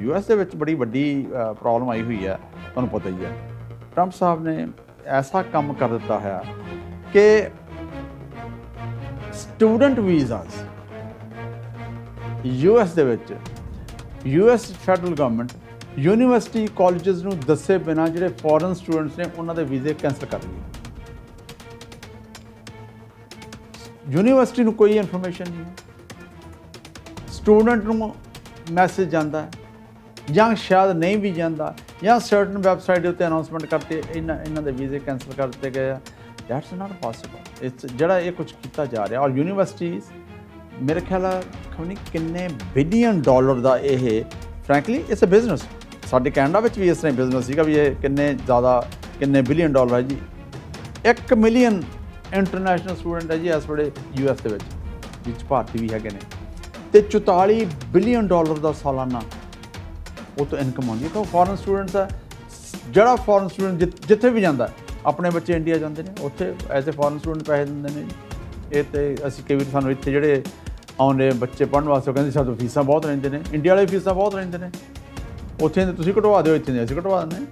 US ਦੇ ਵਿੱਚ ਬੜੀ ਵੱਡੀ ਪ੍ਰੋਬਲਮ ਆਈ ਹੋਈ ਹੈ, ਤੁਹਾਨੂੰ ਪਤਾ ਹੀ ਹੈ। ਟਰੰਪ ਸਾਹਿਬ ਨੇ ਐਸਾ ਕੰਮ ਕਰ ਦਿੱਤਾ ਹੈ ਕਿ ਸਟੂਡੈਂਟ ਵੀਜ਼ਾਸ ਯੂਐਸ ਦੇ ਵਿੱਚ US federal government university colleges ਨੂੰ ਦੱਸੇ ਬਿਨਾ ਜਿਹੜੇ ਫੋਰਨ ਸਟੂਡੈਂਟਸ ਨੇ, ਉਹਨਾਂ ਦੇ ਵੀਜ਼ੇ ਕੈਂਸਲ ਕਰ ਰਹੀ ਯੂਨੀਵਰਸਿਟੀ ਨੂੰ ਕੋਈ ਇਨਫੋਰਮੇਸ਼ਨ ਨਹੀਂ ਸਟੂਡੈਂਟ ਨੂੰ ਮੈਸੇਜ ਜਾਂਦਾ ਹੈ। ਜਾਂ ਸ਼ਾਇਦ ਨਹੀਂ ਵੀ ਜਾਂਦਾ, ਜਾਂ ਸਰਟਨ ਵੈਬਸਾਈਟ ਦੇ ਉੱਤੇ ਅਨਾਉਂਸਮੈਂਟ ਕਰਤੇ ਇਹਨਾਂ ਇਹਨਾਂ ਦੇ ਵੀਜ਼ੇ ਕੈਂਸਲ ਕਰ ਦਿੱਤੇ ਗਏ ਆ। ਦੈਟਸ ਨਾਟ ਪੋਸੀਬਲ ਇਟਸ ਜਿਹੜਾ ਇਹ ਕੁਝ ਕੀਤਾ ਜਾ ਰਿਹਾ, ਔਰ ਯੂਨੀਵਰਸਿਟੀਜ਼ ਮੇਰੇ ਖਿਆਲ ਆ ਖਬਰ ਨਹੀਂ ਕਿੰਨੇ ਬਿਲੀਅਨ ਡਾਲਰ ਦਾ ਇਹ ਫਰੈਂਕਲੀ ਇਟਸ ਅ ਬਿਜ਼ਨਸ ਸਾਡੇ ਕੈਨੇਡਾ ਵਿੱਚ ਵੀ ਇਸ ਤਰ੍ਹਾਂ ਬਿਜ਼ਨਸ ਸੀਗਾ ਵੀ ਇਹ ਕਿੰਨੇ ਜ਼ਿਆਦਾ, ਕਿੰਨੇ ਬਿਲੀਅਨ ਡਾਲਰ ਹੈ ਜੀ। 1 ਮਿਲੀਅਨ ਇੰਟਰਨੈਸ਼ਨਲ ਸਟੂਡੈਂਟ ਹੈ ਜੀ ਇਸ ਵੇਲੇ ਯੂਐਸ ਦੇ ਵਿੱਚ ਵਿੱਚ ਭਾਰਤੀ ਵੀ ਹੈਗੇ ਨੇ। ਤੇ 44 ਬਿਲੀਅਨ ਡਾਲਰ ਦਾ ਸਾਲਾਨਾ ਉਹ ਤੋਂ ਇਨਕਮ ਆਉਂਦੀ ਹੈ। ਤਾਂ ਉਹ ਫੋਰਨ ਸਟੂਡੈਂਟਸ ਆ ਜਿਹੜਾ ਫੋਰਨ ਸਟੂਡੈਂਟ ਜਿੱਥੇ ਵੀ ਜਾਂਦਾ, ਆਪਣੇ ਬੱਚੇ ਇੰਡੀਆ ਜਾਂਦੇ ਨੇ, ਉੱਥੇ ਐਜ਼ ਅ ਫੋਰਨ ਸਟੂਡੈਂਟ ਪੈਸੇ ਦਿੰਦੇ ਨੇ ਇਹ ਤੇ ਅਸੀਂ ਕਈ ਵਾਰ ਸਾਨੂੰ ਇੱਥੇ ਜਿਹੜੇ ਆਉਂਦੇ ਬੱਚੇ ਪੜ੍ਹਨ ਵਾਸਤੇ, ਉਹ ਕਹਿੰਦੇ ਸਾਡੇ ਫੀਸਾਂ ਬਹੁਤ ਲੈਂਦੇ ਨੇ। ਇੰਡੀਆ ਵਾਲੇ ਫੀਸਾਂ ਬਹੁਤ ਲੈਂਦੇ ਨੇ। ਉੱਥੇ ਦੇ ਤੁਸੀਂ ਕਟਵਾ ਦਿਓ, ਇੱਥੇ ਦੇ ਅਸੀਂ ਕਟਵਾ ਦਿੰਦੇ